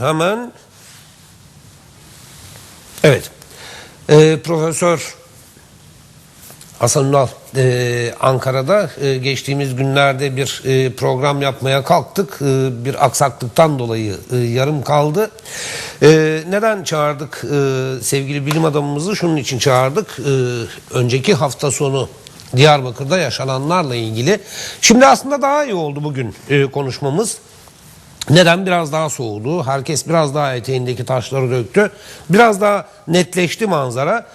Hemen. Evet. Ee, Profesör Hasan Ünal e, Ankara'da e, geçtiğimiz günlerde bir e, program yapmaya kalktık. E, bir aksaklıktan dolayı e, yarım kaldı. E, neden çağırdık e, sevgili bilim adamımızı? Şunun için çağırdık. E, önceki hafta sonu Diyarbakır'da yaşananlarla ilgili. Şimdi aslında daha iyi oldu bugün e, konuşmamız. Neden? Biraz daha soğudu. Herkes biraz daha eteğindeki taşları döktü. Biraz daha netleşti manzara.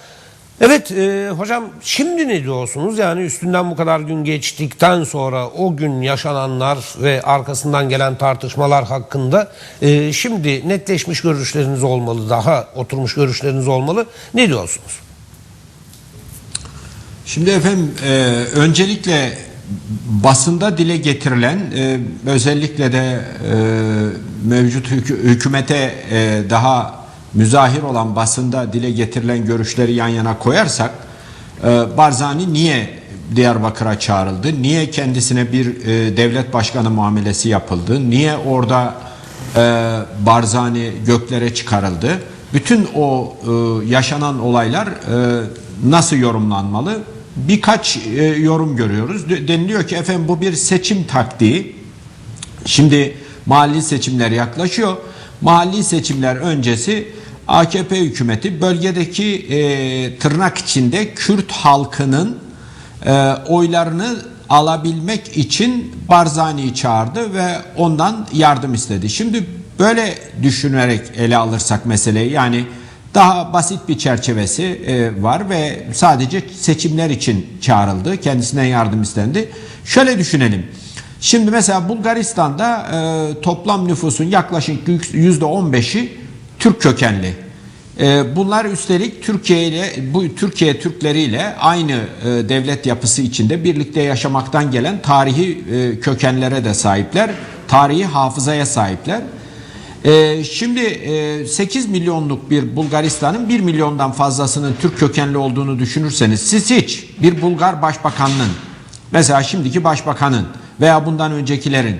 Evet e, hocam şimdi ne diyorsunuz? Yani üstünden bu kadar gün geçtikten sonra o gün yaşananlar ve arkasından gelen tartışmalar hakkında e, şimdi netleşmiş görüşleriniz olmalı. Daha oturmuş görüşleriniz olmalı. Ne diyorsunuz? Şimdi efendim e, öncelikle basında dile getirilen e, özellikle de e, mevcut hükü- hükümete e, daha müzahir olan basında dile getirilen görüşleri yan yana koyarsak e, Barzani niye Diyarbakır'a çağrıldı? Niye kendisine bir e, devlet başkanı muamelesi yapıldı? Niye orada e, Barzani göklere çıkarıldı? Bütün o e, yaşanan olaylar e, nasıl yorumlanmalı? Birkaç e, yorum görüyoruz. De- Deniliyor ki efendim bu bir seçim taktiği. Şimdi mahalli seçimler yaklaşıyor. Mahalli seçimler öncesi AKP hükümeti bölgedeki e, tırnak içinde Kürt halkının e, oylarını alabilmek için Barzani'yi çağırdı ve ondan yardım istedi. Şimdi böyle düşünerek ele alırsak meseleyi yani daha basit bir çerçevesi e, var ve sadece seçimler için çağrıldı. Kendisinden yardım istendi. Şöyle düşünelim. Şimdi mesela Bulgaristan'da e, toplam nüfusun yaklaşık %15'i Türk kökenli. E, bunlar üstelik Türkiye ile bu Türkiye Türkleriyle aynı e, devlet yapısı içinde birlikte yaşamaktan gelen tarihi e, kökenlere de sahipler. Tarihi hafızaya sahipler. Ee, şimdi e, 8 milyonluk bir Bulgaristan'ın 1 milyondan fazlasının Türk kökenli olduğunu düşünürseniz siz hiç bir Bulgar başbakanının mesela şimdiki başbakanın veya bundan öncekilerin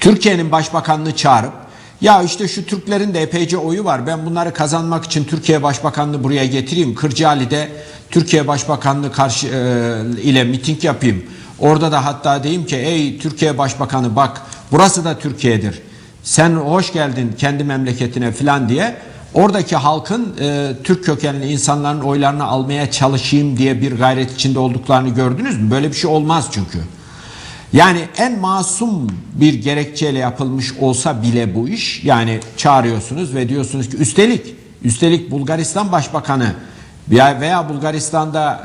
Türkiye'nin başbakanını çağırıp ya işte şu Türklerin de epeyce oyu var ben bunları kazanmak için Türkiye Başbakanlığı buraya getireyim Kırcaali'de Türkiye Başbakanlığı karşı e, ile miting yapayım. Orada da hatta diyeyim ki ey Türkiye Başbakanı bak burası da Türkiye'dir sen hoş geldin kendi memleketine filan diye oradaki halkın e, Türk kökenli insanların oylarını almaya çalışayım diye bir gayret içinde olduklarını gördünüz mü? Böyle bir şey olmaz çünkü. Yani en masum bir gerekçeyle yapılmış olsa bile bu iş yani çağırıyorsunuz ve diyorsunuz ki üstelik üstelik Bulgaristan Başbakanı veya Bulgaristan'da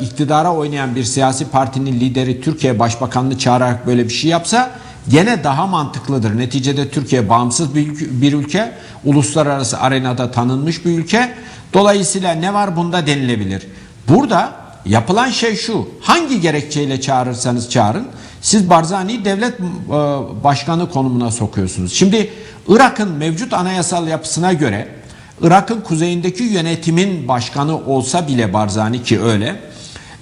e, iktidara oynayan bir siyasi partinin lideri Türkiye Başbakanını çağırarak böyle bir şey yapsa gene daha mantıklıdır. Neticede Türkiye bağımsız bir bir ülke uluslararası arenada tanınmış bir ülke. Dolayısıyla ne var bunda denilebilir. Burada yapılan şey şu. Hangi gerekçeyle çağırırsanız çağırın siz Barzani'yi devlet e, başkanı konumuna sokuyorsunuz. Şimdi Irak'ın mevcut anayasal yapısına göre Irak'ın kuzeyindeki yönetimin başkanı olsa bile Barzani ki öyle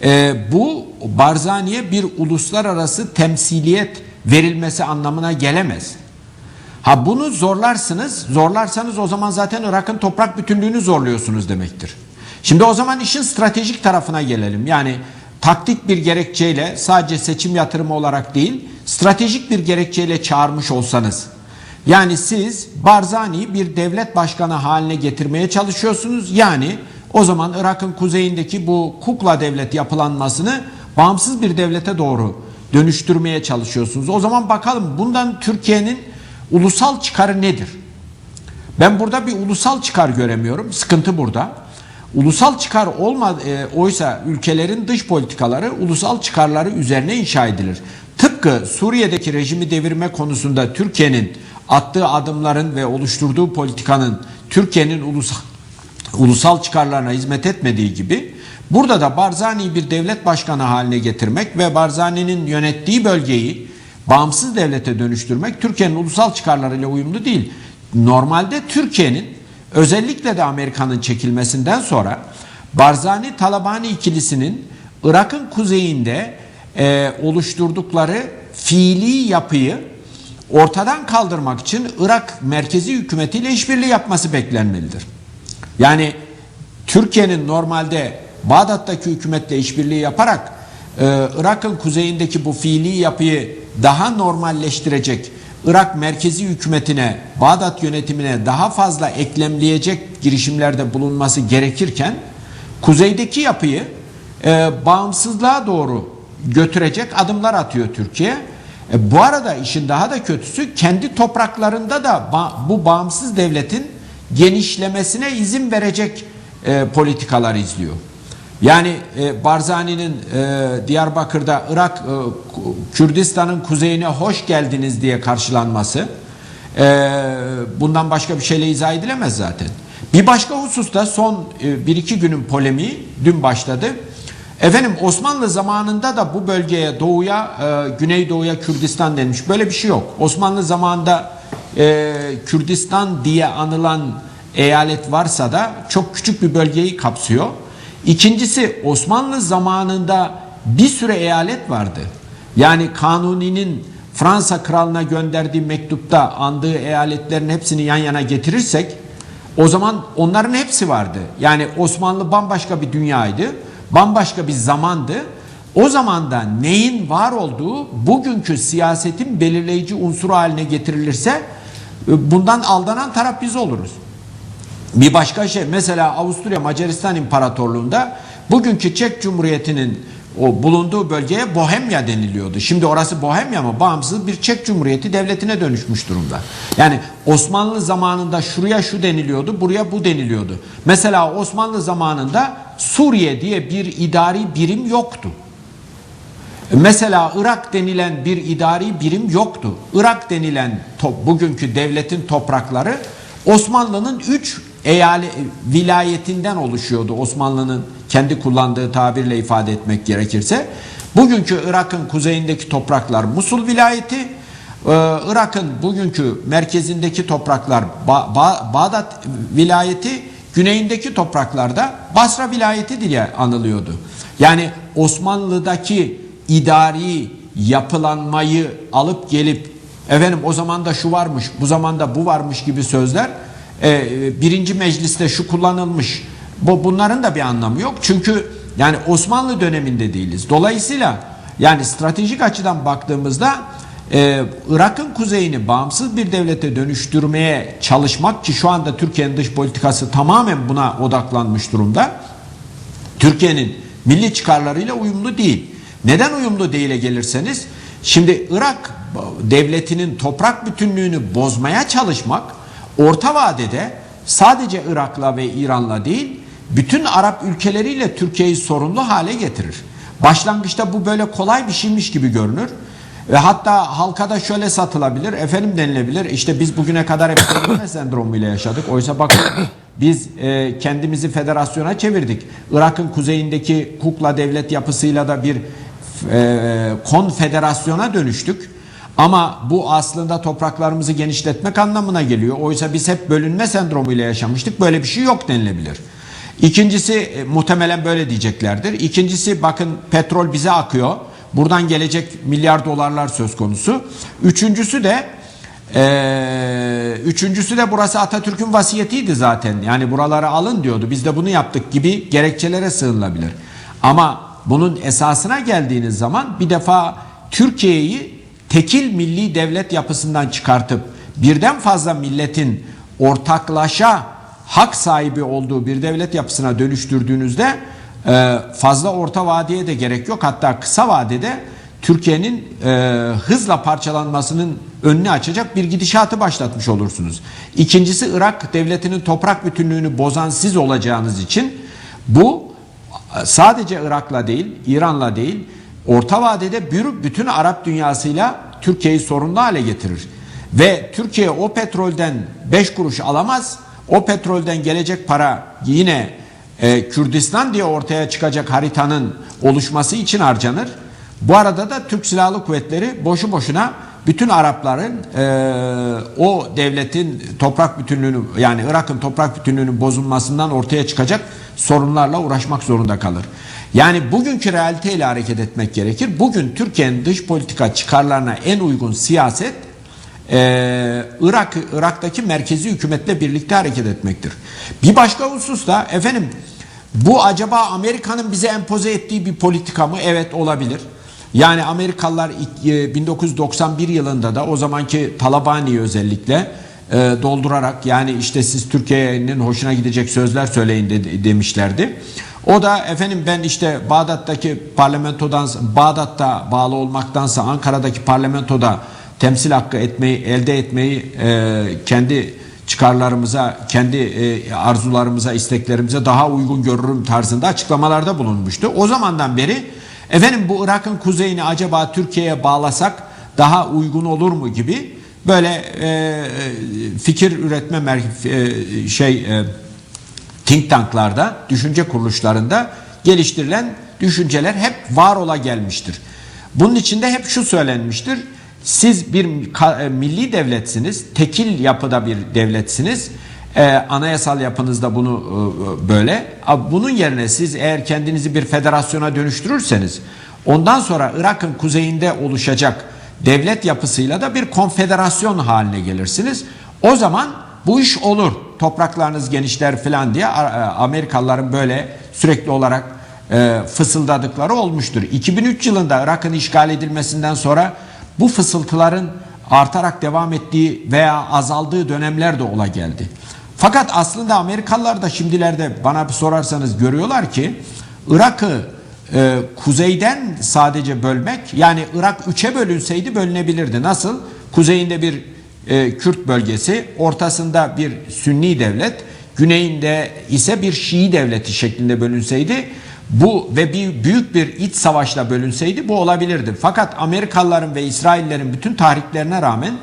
e, bu Barzani'ye bir uluslararası temsiliyet verilmesi anlamına gelemez. Ha bunu zorlarsınız, zorlarsanız o zaman zaten Irak'ın toprak bütünlüğünü zorluyorsunuz demektir. Şimdi o zaman işin stratejik tarafına gelelim. Yani taktik bir gerekçeyle sadece seçim yatırımı olarak değil, stratejik bir gerekçeyle çağırmış olsanız. Yani siz Barzani'yi bir devlet başkanı haline getirmeye çalışıyorsunuz. Yani o zaman Irak'ın kuzeyindeki bu kukla devlet yapılanmasını bağımsız bir devlete doğru dönüştürmeye çalışıyorsunuz. O zaman bakalım bundan Türkiye'nin ulusal çıkarı nedir? Ben burada bir ulusal çıkar göremiyorum. Sıkıntı burada. Ulusal çıkar olma e, oysa ülkelerin dış politikaları ulusal çıkarları üzerine inşa edilir. Tıpkı Suriye'deki rejimi devirme konusunda Türkiye'nin attığı adımların ve oluşturduğu politikanın Türkiye'nin ulusal ulusal çıkarlarına hizmet etmediği gibi burada da Barzani'yi bir devlet başkanı haline getirmek ve Barzani'nin yönettiği bölgeyi bağımsız devlete dönüştürmek Türkiye'nin ulusal çıkarlarıyla uyumlu değil. Normalde Türkiye'nin özellikle de Amerika'nın çekilmesinden sonra Barzani Talabani ikilisinin Irak'ın kuzeyinde e, oluşturdukları fiili yapıyı ortadan kaldırmak için Irak merkezi hükümetiyle işbirliği yapması beklenmelidir. Yani Türkiye'nin normalde Bağdat'taki hükümetle işbirliği yaparak e, Irak'ın kuzeyindeki bu fiili yapıyı daha normalleştirecek, Irak merkezi hükümetine, Bağdat yönetimine daha fazla eklemleyecek girişimlerde bulunması gerekirken kuzeydeki yapıyı e, bağımsızlığa doğru götürecek adımlar atıyor Türkiye. E, bu arada işin daha da kötüsü kendi topraklarında da ba- bu bağımsız devletin genişlemesine izin verecek e, politikalar izliyor. Yani e, Barzani'nin e, Diyarbakır'da Irak, e, Kürdistan'ın kuzeyine hoş geldiniz diye karşılanması e, bundan başka bir şeyle izah edilemez zaten. Bir başka hususta son e, bir iki günün polemiği dün başladı. Efendim Osmanlı zamanında da bu bölgeye doğuya, e, güneydoğuya Kürdistan denmiş. Böyle bir şey yok. Osmanlı zamanında e, Kürdistan diye anılan eyalet varsa da çok küçük bir bölgeyi kapsıyor. İkincisi Osmanlı zamanında bir süre eyalet vardı. Yani Kanuni'nin Fransa kralına gönderdiği mektupta andığı eyaletlerin hepsini yan yana getirirsek o zaman onların hepsi vardı. Yani Osmanlı bambaşka bir dünyaydı. Bambaşka bir zamandı. O zamanda neyin var olduğu bugünkü siyasetin belirleyici unsuru haline getirilirse e, bundan aldanan taraf biz oluruz. Bir başka şey mesela Avusturya Macaristan İmparatorluğu'nda bugünkü Çek Cumhuriyeti'nin o bulunduğu bölgeye Bohemya deniliyordu. Şimdi orası Bohemya mı? Bağımsız bir Çek Cumhuriyeti devletine dönüşmüş durumda. Yani Osmanlı zamanında şuraya şu deniliyordu, buraya bu deniliyordu. Mesela Osmanlı zamanında Suriye diye bir idari birim yoktu. Mesela Irak denilen bir idari birim yoktu. Irak denilen bugünkü devletin toprakları Osmanlı'nın 3 eyale vilayetinden oluşuyordu. Osmanlı'nın kendi kullandığı tabirle ifade etmek gerekirse. Bugünkü Irak'ın kuzeyindeki topraklar Musul vilayeti, ee, Irak'ın bugünkü merkezindeki topraklar Ba- Ba- Bağdat vilayeti, güneyindeki topraklarda Basra vilayeti diye anılıyordu. Yani Osmanlı'daki idari yapılanmayı alıp gelip efendim o zaman da şu varmış, bu zamanda bu varmış gibi sözler e, birinci mecliste şu kullanılmış. Bu bunların da bir anlamı yok. Çünkü yani Osmanlı döneminde değiliz. Dolayısıyla yani stratejik açıdan baktığımızda e, Irak'ın kuzeyini bağımsız bir devlete dönüştürmeye çalışmak ki şu anda Türkiye'nin dış politikası tamamen buna odaklanmış durumda. Türkiye'nin milli çıkarlarıyla uyumlu değil. Neden uyumlu değile gelirseniz şimdi Irak devletinin toprak bütünlüğünü bozmaya çalışmak orta vadede sadece Irak'la ve İran'la değil bütün Arap ülkeleriyle Türkiye'yi sorunlu hale getirir. Başlangıçta bu böyle kolay bir şeymiş gibi görünür. Ve hatta halka da şöyle satılabilir, efendim denilebilir. İşte biz bugüne kadar hep Edirne sendromuyla yaşadık. Oysa bakın biz e, kendimizi federasyona çevirdik. Irak'ın kuzeyindeki kukla devlet yapısıyla da bir e, konfederasyona dönüştük. Ama bu aslında topraklarımızı genişletmek anlamına geliyor. Oysa biz hep bölünme sendromuyla yaşamıştık. Böyle bir şey yok denilebilir. İkincisi e, muhtemelen böyle diyeceklerdir. İkincisi bakın petrol bize akıyor. Buradan gelecek milyar dolarlar söz konusu. Üçüncüsü de ee, üçüncüsü de burası Atatürk'ün vasiyetiydi zaten. Yani buraları alın diyordu. Biz de bunu yaptık gibi gerekçelere sığınılabilir. Ama bunun esasına geldiğiniz zaman bir defa Türkiye'yi tekil milli devlet yapısından çıkartıp birden fazla milletin ortaklaşa hak sahibi olduğu bir devlet yapısına dönüştürdüğünüzde e, fazla orta vadeye de gerek yok. Hatta kısa vadede Türkiye'nin e, hızla parçalanmasının önünü açacak bir gidişatı başlatmış olursunuz. İkincisi Irak devletinin toprak bütünlüğünü bozan siz olacağınız için bu sadece Irak'la değil, İran'la değil, orta vadede bir- bütün Arap dünyasıyla Türkiye'yi sorunlu hale getirir. Ve Türkiye o petrolden 5 kuruş alamaz. O petrolden gelecek para yine e, Kürdistan diye ortaya çıkacak haritanın oluşması için harcanır. Bu arada da Türk Silahlı Kuvvetleri boşu boşuna bütün Arapların e, o devletin toprak bütünlüğünü yani Irak'ın toprak bütünlüğünün bozulmasından ortaya çıkacak sorunlarla uğraşmak zorunda kalır. Yani bugünkü realiteyle hareket etmek gerekir. Bugün Türkiye'nin dış politika çıkarlarına en uygun siyaset e, Irak Irak'taki merkezi hükümetle birlikte hareket etmektir. Bir başka husus da efendim bu acaba Amerika'nın bize empoze ettiği bir politika mı? Evet olabilir. Yani Amerikalılar ilk- e, 1991 yılında da o zamanki Talabani özellikle e, doldurarak yani işte siz Türkiye'nin hoşuna gidecek sözler söyleyin de- demişlerdi. O da efendim ben işte Bağdat'taki parlamentodan Bağdat'ta bağlı olmaktansa Ankara'daki parlamentoda temsil hakkı etmeyi elde etmeyi e, kendi çıkarlarımıza, kendi e, arzularımıza, isteklerimize daha uygun görürüm tarzında açıklamalarda bulunmuştu. O zamandan beri efendim bu Irak'ın kuzeyini acaba Türkiye'ye bağlasak daha uygun olur mu gibi böyle e, fikir üretme e, şey e, think tanklarda, düşünce kuruluşlarında geliştirilen düşünceler hep var ola gelmiştir. Bunun içinde hep şu söylenmiştir. Siz bir e, milli devletsiniz, tekil yapıda bir devletsiniz. Ee, anayasal yapınızda bunu e, böyle. Ama Bunun yerine siz eğer kendinizi bir federasyona dönüştürürseniz ondan sonra Irak'ın kuzeyinde oluşacak devlet yapısıyla da bir konfederasyon haline gelirsiniz. O zaman bu iş olur. Topraklarınız genişler falan diye e, Amerikalıların böyle sürekli olarak e, fısıldadıkları olmuştur. 2003 yılında Irak'ın işgal edilmesinden sonra bu fısıltıların artarak devam ettiği veya azaldığı dönemler de ola geldi. Fakat aslında Amerikalılar da şimdilerde bana bir sorarsanız görüyorlar ki Irak'ı e, kuzeyden sadece bölmek yani Irak üçe bölünseydi bölünebilirdi. Nasıl? Kuzeyinde bir e, Kürt bölgesi, ortasında bir Sünni devlet, güneyinde ise bir Şii devleti şeklinde bölünseydi bu ve bir büyük bir iç savaşla bölünseydi bu olabilirdi. Fakat Amerikalıların ve İsraillerin bütün tahriklerine rağmen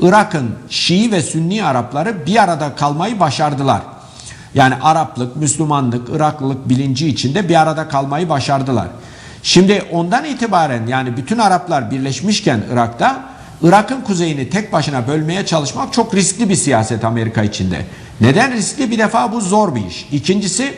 Irak'ın Şii ve Sünni Arapları bir arada kalmayı başardılar. Yani Araplık, Müslümanlık, Iraklılık bilinci içinde bir arada kalmayı başardılar. Şimdi ondan itibaren yani bütün Araplar birleşmişken Irak'ta Irak'ın kuzeyini tek başına bölmeye çalışmak çok riskli bir siyaset Amerika içinde. Neden riskli? Bir defa bu zor bir iş. İkincisi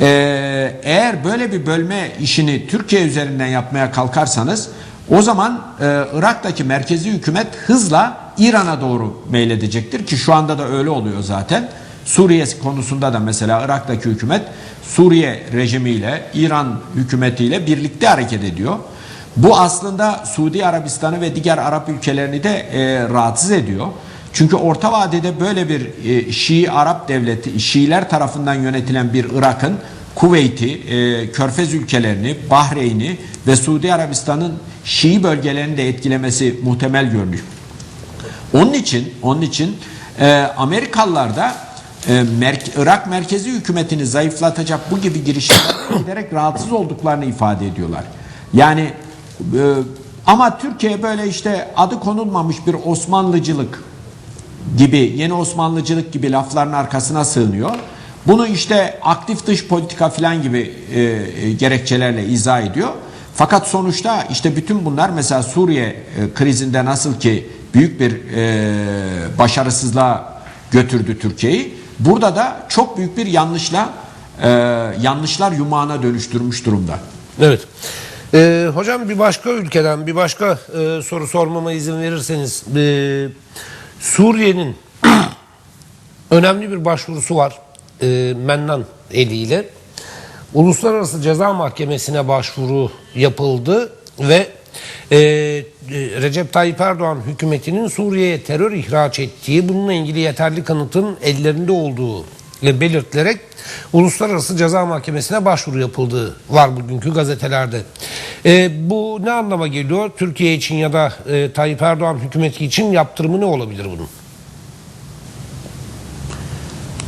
eee, eğer böyle bir bölme işini Türkiye üzerinden yapmaya kalkarsanız o zaman e, Irak'taki merkezi hükümet hızla İran'a doğru meyledecektir ki şu anda da öyle oluyor zaten. Suriye konusunda da mesela Irak'taki hükümet Suriye rejimiyle İran hükümetiyle birlikte hareket ediyor. Bu aslında Suudi Arabistan'ı ve diğer Arap ülkelerini de e, rahatsız ediyor. Çünkü orta vadede böyle bir e, Şii Arap devleti, Şiiler tarafından yönetilen bir Irak'ın Kuveyt'i, e, Körfez ülkelerini, Bahreyn'i ve Suudi Arabistan'ın Şii bölgelerini de etkilemesi muhtemel görünüyor. Onun için, onun için e, Amerikalılar da e, Merk- Irak merkezi hükümetini zayıflatacak bu gibi girişimlerden giderek rahatsız olduklarını ifade ediyorlar. Yani ama Türkiye böyle işte adı konulmamış bir Osmanlıcılık gibi yeni Osmanlıcılık gibi lafların arkasına sığınıyor. Bunu işte aktif dış politika falan gibi e, e, gerekçelerle izah ediyor. Fakat sonuçta işte bütün bunlar mesela Suriye e, krizinde nasıl ki büyük bir e, başarısızlığa götürdü Türkiye'yi. Burada da çok büyük bir yanlışla e, yanlışlar yumağına dönüştürmüş durumda. Evet. Ee, hocam bir başka ülkeden bir başka e, soru sormama izin verirseniz e, Suriye'nin önemli bir başvurusu var e, Mennan eliyle. Uluslararası Ceza Mahkemesi'ne başvuru yapıldı ve e, Recep Tayyip Erdoğan hükümetinin Suriye'ye terör ihraç ettiği bununla ilgili yeterli kanıtın ellerinde olduğu belirtilerek Uluslararası Ceza Mahkemesi'ne başvuru yapıldığı var bugünkü gazetelerde. E, bu ne anlama geliyor? Türkiye için ya da e, Tayyip Erdoğan hükümeti için yaptırımı ne olabilir bunun?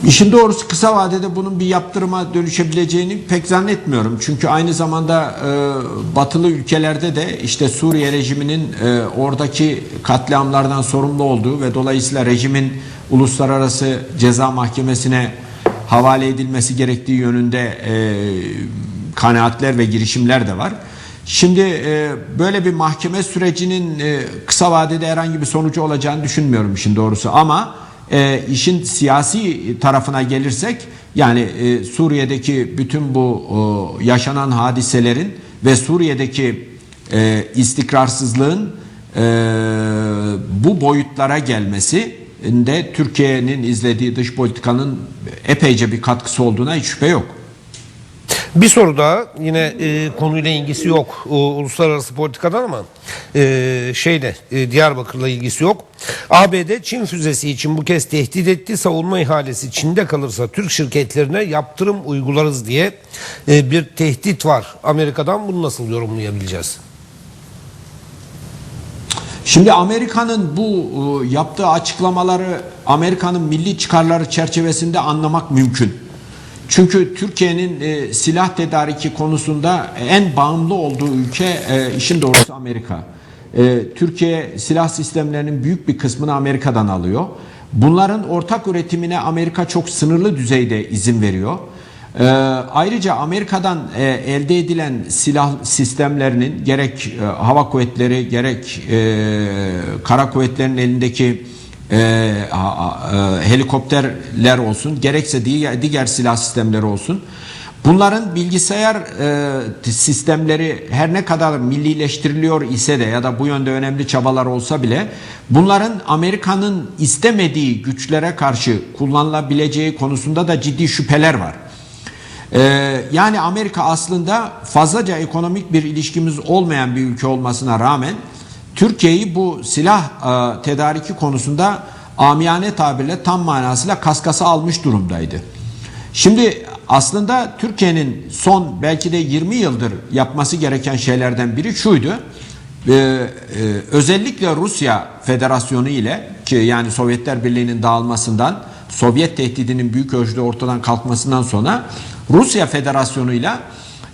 İşin doğrusu kısa vadede bunun bir yaptırıma dönüşebileceğini pek zannetmiyorum. Çünkü aynı zamanda e, batılı ülkelerde de işte Suriye rejiminin e, oradaki katliamlardan sorumlu olduğu ve dolayısıyla rejimin uluslararası ceza mahkemesine havale edilmesi gerektiği yönünde e, kanaatler ve girişimler de var. Şimdi e, böyle bir mahkeme sürecinin e, kısa vadede herhangi bir sonucu olacağını düşünmüyorum işin doğrusu ama e, işin siyasi tarafına gelirsek yani e, Suriye'deki bütün bu e, yaşanan hadiselerin ve Suriye'deki e, istikrarsızlığın e, bu boyutlara gelmesi de Türkiye'nin izlediği dış politikanın epeyce bir katkısı olduğuna hiç şüphe yok. Bir soru daha yine e, konuyla ilgisi yok o, uluslararası politikadan ama e, şeyle e, Diyarbakır'la ilgisi yok. ABD Çin füzesi için bu kez tehdit etti. Savunma ihalesi Çin'de kalırsa Türk şirketlerine yaptırım uygularız diye e, bir tehdit var Amerika'dan. Bunu nasıl yorumlayabileceğiz? Şimdi Amerika'nın bu e, yaptığı açıklamaları Amerika'nın milli çıkarları çerçevesinde anlamak mümkün. Çünkü Türkiye'nin e, silah tedariki konusunda en bağımlı olduğu ülke e, işin doğrusu Amerika. Türkiye silah sistemlerinin büyük bir kısmını Amerika'dan alıyor. Bunların ortak üretimine Amerika çok sınırlı düzeyde izin veriyor. Ee, ayrıca Amerika'dan e, elde edilen silah sistemlerinin gerek e, hava kuvvetleri gerek e, kara kuvvetlerinin elindeki e, e, helikopterler olsun gerekse diğer, diğer silah sistemleri olsun bunların bilgisayar e, sistemleri her ne kadar millileştiriliyor ise de ya da bu yönde önemli çabalar olsa bile bunların Amerika'nın istemediği güçlere karşı kullanılabileceği konusunda da ciddi şüpheler var. Ee, yani Amerika aslında fazlaca ekonomik bir ilişkimiz olmayan bir ülke olmasına rağmen Türkiye'yi bu silah e, tedariki konusunda amiyane tabirle tam manasıyla kaskası almış durumdaydı. Şimdi aslında Türkiye'nin son belki de 20 yıldır yapması gereken şeylerden biri şuydu. Ee, e, özellikle Rusya Federasyonu ile ki yani Sovyetler Birliği'nin dağılmasından Sovyet tehdidinin büyük ölçüde ortadan kalkmasından sonra Rusya Federasyonu ile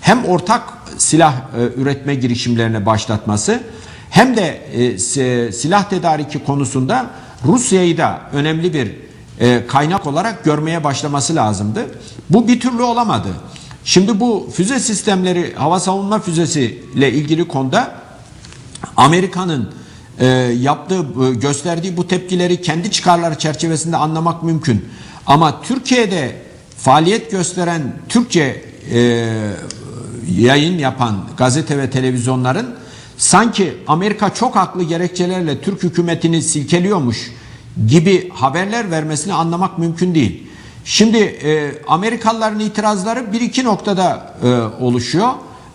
hem ortak silah e, üretme girişimlerine başlatması hem de e, si- silah tedariki konusunda Rusya'yı da önemli bir e, kaynak olarak görmeye başlaması lazımdı. Bu bir türlü olamadı. Şimdi bu füze sistemleri hava savunma füzesi ile ilgili konuda Amerika'nın yaptığı gösterdiği bu tepkileri kendi çıkarları çerçevesinde anlamak mümkün. Ama Türkiye'de faaliyet gösteren Türkçe e, yayın yapan gazete ve televizyonların sanki Amerika çok haklı gerekçelerle Türk hükümetini silkeliyormuş gibi haberler vermesini anlamak mümkün değil. Şimdi e, Amerikalıların itirazları bir iki noktada e, oluşuyor.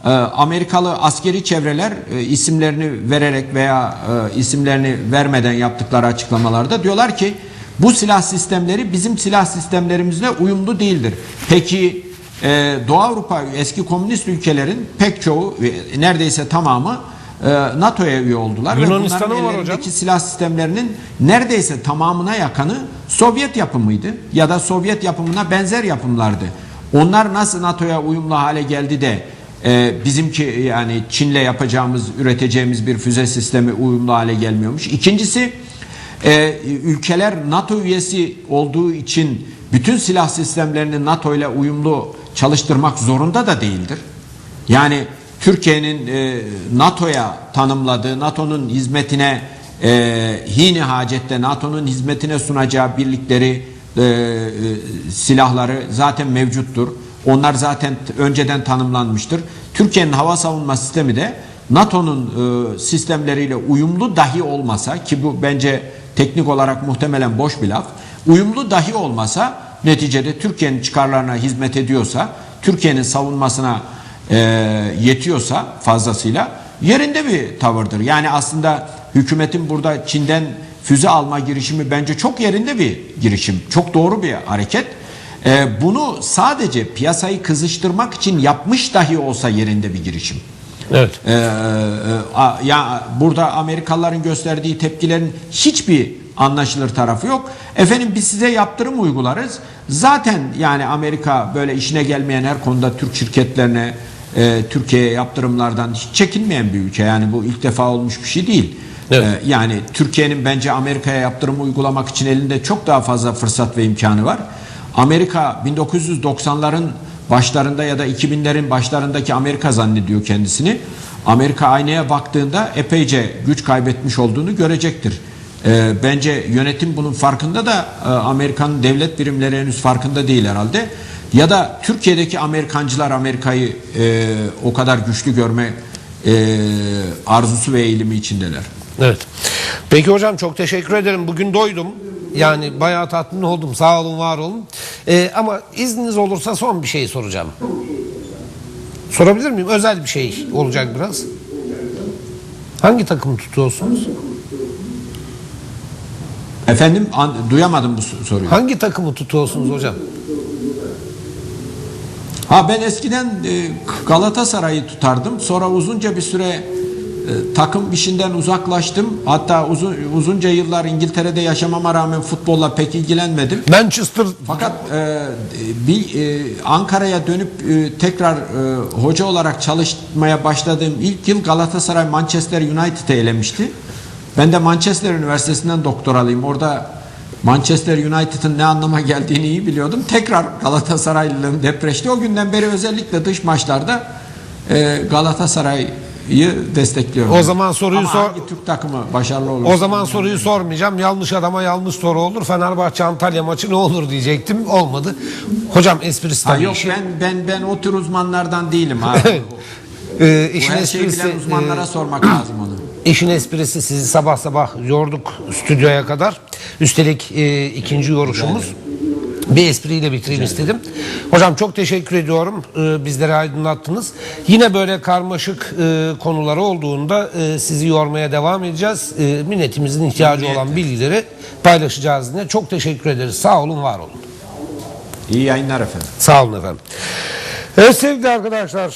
E, Amerikalı askeri çevreler e, isimlerini vererek veya e, isimlerini vermeden yaptıkları açıklamalarda diyorlar ki bu silah sistemleri bizim silah sistemlerimizle uyumlu değildir. Peki e, Doğu Avrupa eski komünist ülkelerin pek çoğu e, neredeyse tamamı e, NATO'ya üye oldular ve Yunanistan'ın bunların var hocam. silah sistemlerinin neredeyse tamamına yakını Sovyet yapımıydı ya da Sovyet yapımına benzer yapımlardı. Onlar nasıl NATO'ya uyumlu hale geldi de e, bizimki yani Çin'le yapacağımız, üreteceğimiz bir füze sistemi uyumlu hale gelmiyormuş. İkincisi e, ülkeler NATO üyesi olduğu için bütün silah sistemlerini NATO ile uyumlu çalıştırmak zorunda da değildir. Yani Türkiye'nin e, NATO'ya tanımladığı, NATO'nun hizmetine e, hini hacette NATO'nun hizmetine sunacağı birlikleri, e, e, silahları zaten mevcuttur. Onlar zaten önceden tanımlanmıştır. Türkiye'nin hava savunma sistemi de NATO'nun e, sistemleriyle uyumlu dahi olmasa ki bu bence teknik olarak muhtemelen boş bir laf. Uyumlu dahi olmasa neticede Türkiye'nin çıkarlarına hizmet ediyorsa, Türkiye'nin savunmasına e, yetiyorsa fazlasıyla yerinde bir tavırdır. Yani aslında hükümetin burada Çin'den füze alma girişimi bence çok yerinde bir girişim. Çok doğru bir hareket. E, bunu sadece piyasayı kızıştırmak için yapmış dahi olsa yerinde bir girişim. Evet. Ee, e, a- ya burada Amerikalıların gösterdiği tepkilerin hiçbir anlaşılır tarafı yok. Efendim biz size yaptırım uygularız. Zaten yani Amerika böyle işine gelmeyen her konuda Türk şirketlerine e, Türkiye'ye yaptırımlardan hiç çekinmeyen bir ülke. Yani bu ilk defa olmuş bir şey değil. Evet. Ee, yani Türkiye'nin bence Amerika'ya yaptırım uygulamak için elinde çok daha fazla fırsat ve imkanı var. Amerika 1990'ların başlarında ya da 2000'lerin başlarındaki Amerika zannediyor kendisini. Amerika aynaya baktığında epeyce güç kaybetmiş olduğunu görecektir. Ee, bence yönetim bunun farkında da e, Amerikan devlet birimleri henüz farkında değil herhalde. Ya da Türkiye'deki Amerikancılar Amerika'yı e, o kadar güçlü görme e, arzusu ve eğilimi içindeler. Evet. Peki hocam çok teşekkür ederim. Bugün doydum. Yani bayağı tatmin oldum. Sağ olun, var olun. Ee, ama izniniz olursa son bir şey soracağım. Sorabilir miyim? Özel bir şey olacak biraz. Hangi takım tutuyorsunuz? Efendim an- duyamadım bu so- soruyu. Hangi takımı tutuyorsunuz hocam? Ha ben eskiden e, Galatasaray'ı tutardım. Sonra uzunca bir süre takım işinden uzaklaştım. Hatta uzun uzunca yıllar İngiltere'de yaşamama rağmen futbolla pek ilgilenmedim. Manchester Fakat e, bir e, Ankara'ya dönüp e, tekrar e, hoca olarak çalışmaya başladığım ilk yıl Galatasaray Manchester United'ı elemişti. Ben de Manchester Üniversitesi'nden doktoralıyım. Orada Manchester United'ın ne anlama geldiğini iyi biliyordum. Tekrar Galatasaraylılığım depreşti. O günden beri özellikle dış maçlarda e, Galatasaray'ı destekliyorum. O zaman soruyu Ama sor- hangi Türk takımı başarılı olur? O zaman soruyu sormayacağım. Yanlış adama yanlış soru olur. Fenerbahçe Antalya maçı ne olur diyecektim. Olmadı. Hocam esprisi tabii yok ben ben ben o tür uzmanlardan değilim abi. Ee, Bu işin her şeyi esprisi bilen uzmanlara e, sormak lazım onu. İşin esprisi sizi sabah sabah yorduk stüdyoya kadar. Üstelik e, ikinci yoruşumuz. Bir espriyle bitireyim istedim. Hocam çok teşekkür ediyorum. E, bizleri aydınlattınız. Yine böyle karmaşık e, konuları olduğunda e, sizi yormaya devam edeceğiz. E, milletimizin ihtiyacı olan bilgileri paylaşacağız yine. Çok teşekkür ederiz. Sağ olun, var olun. İyi yayınlar efendim. Sağ olun efendim. Evet sevgili arkadaşlar.